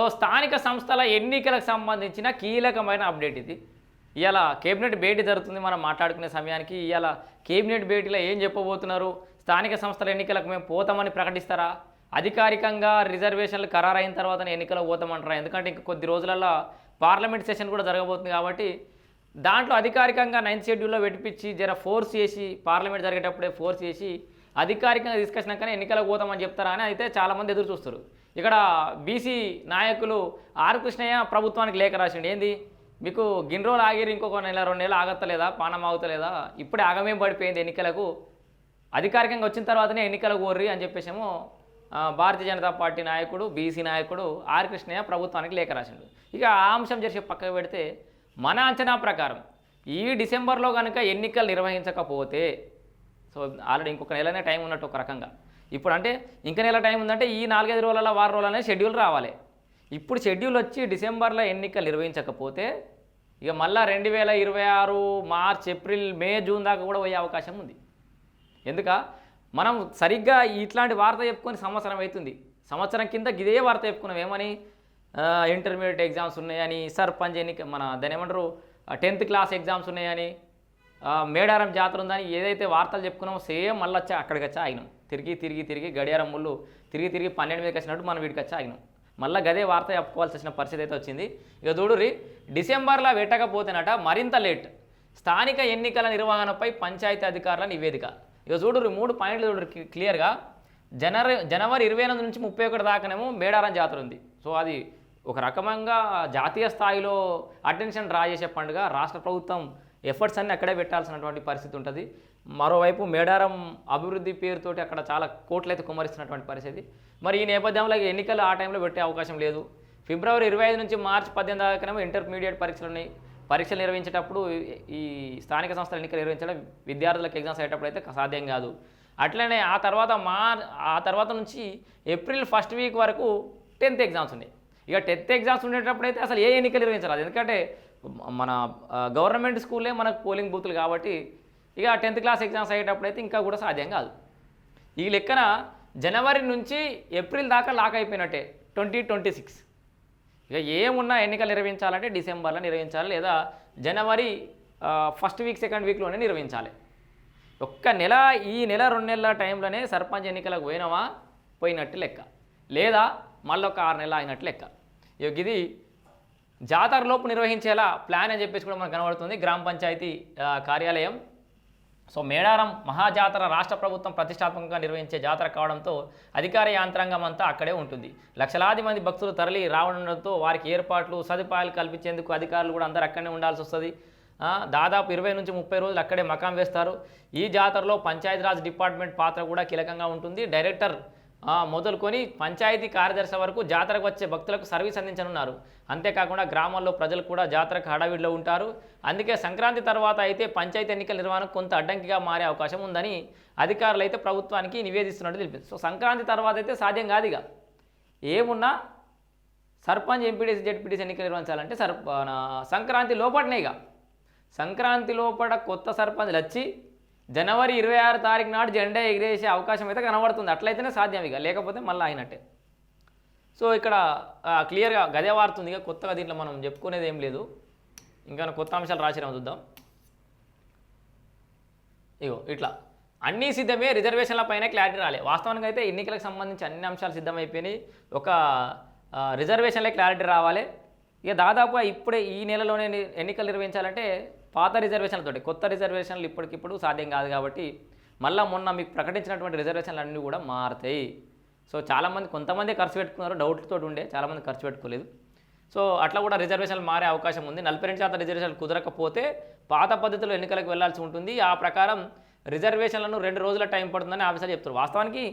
So స్థానిక సంస్థల ఎన్నికలకు సంబంధించిన కీలకమైన అప్డేట్ ఇది. ఇవాళ కేబినెట్ భేటీ జరుగుతుంది మనం మాట్లాడుకునే సమయానికి. ఇవాళ కేబినెట్ భేటీలో ఏం చెప్పబోతున్నారు? స్థానిక సంస్థల ఎన్నికలకు మేము పోతామని ప్రకటిస్తారా? అధికారికంగా రిజర్వేషన్లు ఖరారైన తర్వాత ఎన్నికలకు పోతామంటారా? ఎందుకంటే ఇంక కొద్ది రోజులలో పార్లమెంట్ సెషన్ కూడా జరగబోతుంది కాబట్టి దాంట్లో అధికారికంగా నైన్త్ షెడ్యూల్లో పెట్టిపించి జర ఫోర్స్ చేసి పార్లమెంట్ జరిగేటప్పుడే ఫోర్స్ చేసి అధికారికంగా తీసుకొచ్చినాకనే ఎన్నికలకు పోతామని చెప్తారా అని అయితే చాలామంది ఎదురు చూస్తారు ఇక్కడ బీసీ నాయకులు ఆర్ కృష్ణయ్య ప్రభుత్వానికి లేఖ రాసిండు. ఏంది? మీకు గిన్ని రోజులు ఆగిరు ఇంకొక నెల రెండు నెలలు ఆగత్తలేదా? పానం ఆగుతలేదా? ఇప్పుడే ఆగమే పడిపోయింది ఎన్నికలకు? అధికారికంగా వచ్చిన తర్వాతనే ఎన్నికలకు కోర్రి అని చెప్పేసేమో భారతీయ జనతా పార్టీ నాయకుడు బీసీ నాయకుడు ఆర్ కృష్ణయ్య ప్రభుత్వానికి లేఖ రాసిండు. ఇక ఆ అంశం చేసి పక్కకు పెడితే మన అంచనా ప్రకారం ఈ డిసెంబర్లో కనుక ఎన్నికలు నిర్వహించకపోతే సో ఆల్రెడీ ఇంకొక నెలనే టైం ఉన్నట్టు ఒక రకంగా. ఇప్పుడు అంటే ఇంక నెల టైం ఉందంటే ఈ నాలుగైదు రోజుల వారం రోజులనే షెడ్యూల్ రావాలి. ఇప్పుడు షెడ్యూల్ వచ్చి డిసెంబర్లో ఎన్నికలు నిర్వహించకపోతే ఇక మళ్ళీ రెండు వేల ఇరవై ఆరు మార్చ్ ఏప్రిల్ మే జూన్ దాకా కూడా పోయే అవకాశం ఉంది. ఎందుక? మనం సరిగ్గా ఇట్లాంటి వార్త చెప్పుకొని సంవత్సరం అవుతుంది సంవత్సరం కింద ఇదే వార్త చెప్పుకున్నాం. ఏమని? ఇంటర్మీడియట్ ఎగ్జామ్స్ ఉన్నాయని సర్పంచ్ ఎన్నిక మన దాని ఏమంటారు? టెన్త్ క్లాస్ ఎగ్జామ్స్ ఉన్నాయని మేడారం జాతర ఉందని ఏదైతే వార్తలు చెప్పుకున్నామో సేమ్ మళ్ళీ వచ్చా అక్కడికి వచ్చి ఆగినాం. తిరిగి తిరిగి తిరిగి గడియారం ముళ్ళు తిరిగి తిరిగి పన్నెండు మీదకి వచ్చినట్టు మనం వీడికి వచ్చి ఆగినాం. మళ్ళీ గదే వార్త చెప్పుకోవాల్సి వచ్చిన పరిస్థితి అయితే వచ్చింది. ఇక చూడురి డిసెంబర్లో పెట్టకపోతేనట మరింత లేట్. స్థానిక ఎన్నికల నిర్వహణపై పంచాయతీ అధికారుల నివేదిక. ఇక చూడుర్రి మూడు పాయింట్లు చూడరు క్లియర్గా జనవరి జనవరి ఇరవై ఎనిమిది నుంచి ముప్పై ఒకటి దాకానేమో మేడారం జాతర ఉంది. సో అది ఒక రకమంగా జాతీయ స్థాయిలో అటెన్షన్ డ్రా చేసే పండుగ రాష్ట్ర ప్రభుత్వం ఎఫర్ట్స్ అన్ని అక్కడే పెట్టాల్సినటువంటి పరిస్థితి ఉంటుంది. మరోవైపు మేడారం అభివృద్ధి పేరుతోటి అక్కడ చాలా కోట్లు అయితే కుమరిస్తున్నటువంటి పరిస్థితి. మరి ఈ నేపథ్యంలో ఎన్నికలు ఆ టైంలో పెట్టే అవకాశం లేదు. ఫిబ్రవరి ఇరవై ఐదు నుంచి మార్చి పద్దెనిమిది దాకానేమో ఇంటర్మీడియట్ పరీక్షలు ఉన్నాయి పరీక్షలు నిర్వహించేటప్పుడు ఈ- స్థానిక సంస్థల ఎన్నికలు నిర్వహించడం విద్యార్థులకు ఎగ్జామ్స్ అయ్యేటప్పుడు అయితే సాధ్యం కాదు. అట్లనే ఆ తర్వాత మార్ ఆ తర్వాత నుంచి ఏప్రిల్ ఫస్ట్ వీక్ వరకు టెన్త్ ఎగ్జామ్స్ ఉన్నాయి. ఇక టెన్త్ ఎగ్జామ్స్ ఉండేటప్పుడు అయితే అసలు ఏ ఎన్నికలు నిర్వహించాలి ఎందుకంటే మన గవర్నమెంట్ స్కూలే మనకు పోలింగ్ బూతులు కాబట్టి ఇక టెన్త్ క్లాస్ ఎగ్జామ్స్ అయ్యేటప్పుడు అయితే ఇంకా కూడా సాధ్యం కాదు. ఈ లెక్కన జనవరి నుంచి ఏప్రిల్ దాకా లాక్ అయిపోయినట్టే ట్వంటీ ట్వంటీ సిక్స్ ఇక ఏమున్నా ఎన్నికలు నిర్వహించాలంటే డిసెంబర్లో నిర్వహించాలి లేదా జనవరి ఫస్ట్ వీక్ సెకండ్ వీక్లోనే నిర్వహించాలి. ఒక్క నెల ఈ నెల రెండు నెలల టైంలోనే సర్పంచ్ ఎన్నికలకు పోయినవా? పోయినట్టు లెక్క. లేదా మళ్ళీ ఒక ఆరు నెలలు అయినట్టు లెక్క. ఇక ఇది జాతరలోపు నిర్వహించేలా ప్లాన్ అని చెప్పేసి కూడా మనకు కనబడుతుంది. గ్రామ పంచాయతీ కార్యాలయం. సో మేడారం మహాజాతర రాష్ట్ర ప్రభుత్వం ప్రతిష్టాత్మకంగా నిర్వహించే జాతర కావడంతో అధికార యాంత్రాంగం అంతా అక్కడే ఉంటుంది. లక్షలాది మంది భక్తులు తరలి రావడంతో వారికి ఏర్పాట్లు సదుపాయాలు కల్పించేందుకు అధికారులు కూడా అందరూ అక్కడనే ఉండాల్సి వస్తుంది. దాదాపు ఇరవై నుంచి ముప్పై రోజులు అక్కడే మకాం వేస్తారు. ఈ జాతరలో పంచాయతీరాజ్ డిపార్ట్మెంట్ పాత్ర కూడా కీలకంగా ఉంటుంది. డైరెక్టర్ మొదలుకొని పంచాయతీ కార్యదర్శి వరకు జాతరకు వచ్చే భక్తులకు సర్వీస్ అందించనున్నారు. అంతేకాకుండా గ్రామాల్లో ప్రజలు కూడా జాతరకు హడావిడిలో ఉంటారు. అందుకే సంక్రాంతి తర్వాత అయితే పంచాయతీ ఎన్నికల నిర్వహణకు కొంత అడ్డంకిగా మారే అవకాశం ఉందని అధికారులు అయితే ప్రభుత్వానికి నివేదిస్తున్నట్టు తెలిపింది. సో సంక్రాంతి తర్వాత అయితే సాధ్యం కాదు ఇక. ఏమున్నా సర్పంచ్ ఎంపీడీసీ జెడ్పీటీసీ ఎన్నికలు నిర్వహించాలంటే సర్ మన సంక్రాంతి లోపటనే ఇక. సంక్రాంతి లోపల కొత్త సర్పంచ్లు వచ్చి జనవరి ఇరవై ఆరు తారీఖు నాడు జెండా ఎగిరేసే అవకాశం అయితే కనబడుతుంది. అట్లయితేనే సాధ్యం ఇక. లేకపోతే మళ్ళీ అయినట్టే. సో ఇక్కడ క్లియర్గా గదే వారుతుంది ఇక. కొత్తగా దీంట్లో మనం చెప్పుకునేది ఏం లేదు. ఇంకా కొత్త అంశాలు రాసిరాము చూద్దాం. ఇగో ఇట్లా. అన్నీ సిద్ధమే రిజర్వేషన్ల పైన క్లారిటీ రాలే. వాస్తవానికి అయితే ఎన్నికలకు సంబంధించి అన్ని అంశాలు సిద్ధమైపోయినాయి. ఒక రిజర్వేషన్లే క్లారిటీ రావాలి. ఇక దాదాపుగా ఇప్పుడే ఈ నెలలోనే ఎన్నికలు నిర్వహించాలంటే పాత రిజర్వేషన్లతోటి కొత్త రిజర్వేషన్లు ఇప్పటికిప్పుడు సాధ్యం కాదు కాబట్టి మళ్ళీ మొన్న మీకు ప్రకటించినటువంటి రిజర్వేషన్లు అన్నీ కూడా మారుతాయి. సో చాలామంది కొంతమంది ఖర్చు పెట్టుకున్నారు డౌట్తో ఉండే చాలామంది ఖర్చు పెట్టుకోలేదు. సో అట్లా కూడా రిజర్వేషన్లు మారే అవకాశం ఉంది. నలభై రెండు శాతం రిజర్వేషన్లు కుదరకపోతే పాత పద్ధతిలో ఎన్నికలకు వెళ్ళాల్సి ఉంటుంది. ఆ ప్రకారం రిజర్వేషన్లను రెండు రోజుల టైం పడుతుందని ఆఫీసర్ చెప్తారు వాస్తవానికి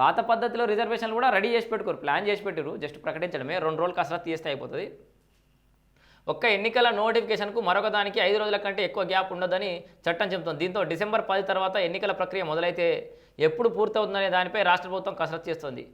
పాత పద్ధతిలో రిజర్వేషన్లు కూడా రెడీ చేసి పెట్టుకోరు ప్లాన్ చేసి పెట్టారు జస్ట్ ప్రకటించడమే. రెండు రోజులు కసరత్తు చేస్తే అయిపోతుంది. ఒక్క ఎన్నికల నోటిఫికేషన్కు మరొక దానికి ఐదు రోజుల కంటే ఎక్కువ గ్యాప్ ఉండదని చట్టం చెబుతోంది. దీంతో డిసెంబర్ పది తర్వాత ఎన్నికల ప్రక్రియ మొదలైతే ఎప్పుడు పూర్తవుతుందనే దానిపై రాష్ట్ర ప్రభుత్వం కసరత్తు చేస్తోంది.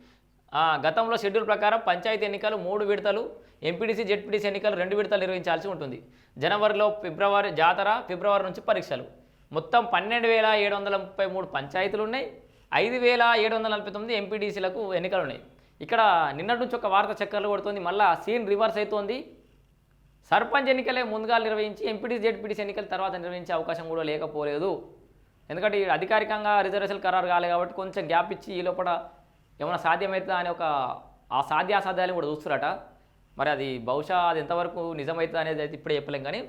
ఆ, గతంలో షెడ్యూల్ ప్రకారం పంచాయతీ ఎన్నికలు మూడు విడతలు ఎంపీడీసీ జెడ్పీటీసీ ఎన్నికలు రెండు విడతలు నిర్వహించాల్సి ఉంటుంది. జనవరిలో ఫిబ్రవరి జాతర ఫిబ్రవరి నుంచి పరీక్షలు. మొత్తం పన్నెండు వేల ఏడు వందల ముప్పై మూడు పంచాయతీలు ఉన్నాయి. ఐదు వేల ఏడు వందల నలభై తొమ్మిది ఎంపీడీసీలకు ఎన్నికలు ఉన్నాయి. ఇక్కడ నిన్నటి నుంచి ఒక వార్త చక్కర్లు కొడుతుంది. మళ్ళీ సీన్ రివర్స్ అవుతోంది సర్పంచ్ ఎన్నికలే ముందుగా నిర్వహించి ఎంపీటీ జెడ్పీటీసీ ఎన్నికల తర్వాత నిర్వహించే అవకాశం కూడా లేకపోలేదు. ఎందుకంటే అధికారికంగా రిజర్వేషన్ ఖరారు కాలేదు కాబట్టి కొంచెం గ్యాప్ ఇచ్చి ఈ లోపల ఏమైనా సాధ్యమవుతుందా అనే ఒక ఆ సాధ్యాసాధ్యాలను కూడా చూస్తురట మరి అది బహుశా అది ఎంతవరకు నిజమవుతుంది అనేది అయితే ఇప్పుడే చెప్పలేం కానీ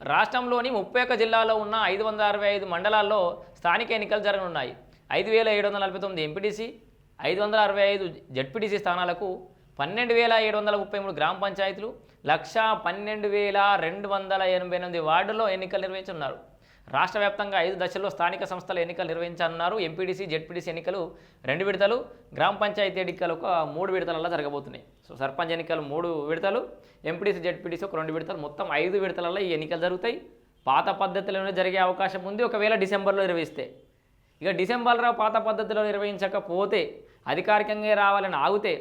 రాష్ట్రంలోని ముప్పై ఒక్క జిల్లాలో ఉన్న ఐదు వందల అరవై ఐదు మండలాల్లో స్థానిక ఎన్నికలు జరగనున్నాయి. ఐదు వేల ఏడు వందల నలభై తొమ్మిది ఎంపీటీసీ ఐదు వందల అరవై ఐదు జెడ్పీటీసీ స్థానాలకు పన్నెండు వేల ఏడు వందల ముప్పై మూడు గ్రామ పంచాయతీలు లక్ష పన్నెండు వేల రెండు వందల ఎనభై ఎనిమిది వార్డుల్లో ఎన్నికలు నిర్వహించనున్నారు. రాష్ట్ర వ్యాప్తంగా ఐదు దశల్లో స్థానిక సంస్థల ఎన్నికలు నిర్వహించనున్నారు. ఎంపీడీసీ జెడ్పీడీసీ ఎన్నికలు రెండు విడతలు. గ్రామ పంచాయతీ ఎన్నికలు ఒక మూడు విడతలలో జరగబోతున్నాయి. సో సర్పంచ్ ఎన్నికలు మూడు విడతలు ఎంపీడీసీ జెడ్పీటీసీ ఒక రెండు విడతలు. మొత్తం ఐదు విడతలలో ఈ ఎన్నికలు జరుగుతాయి. పాత పద్ధతిలోనే జరిగే అవకాశం ఉంది. ఒకవేళ డిసెంబర్లో నిర్వహిస్తే ఇక డిసెంబర్లో పాత పద్ధతిలో నిర్వహించకపోతే అధికారికంగా రావాలని ఆగితే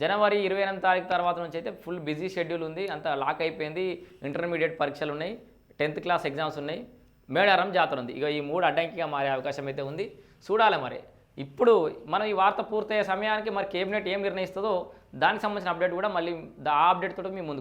జనవరి ఇరవై ఎనిమిది తారీఖు తర్వాత నుంచి అయితే ఫుల్ బిజీ షెడ్యూల్ ఉంది. అంత లాక్ అయిపోయింది. ఇంటర్మీడియట్ పరీక్షలు ఉన్నాయి. టెన్త్ క్లాస్ ఎగ్జామ్స్ ఉన్నాయి. మేడారం జాతర ఉంది. ఇక ఈ మూడు అడ్డంకిగా మారే అవకాశం అయితే ఉంది. చూడాలి మరి. ఇప్పుడు మనం ఈ వార్త పూర్తయ్యే సమయానికి మరి కేబినెట్ ఏం నిర్ణయిస్తుందో దానికి సంబంధించిన అప్డేట్ కూడా మళ్ళీ ఆ అప్డేట్ తోటి మీ ముందుకు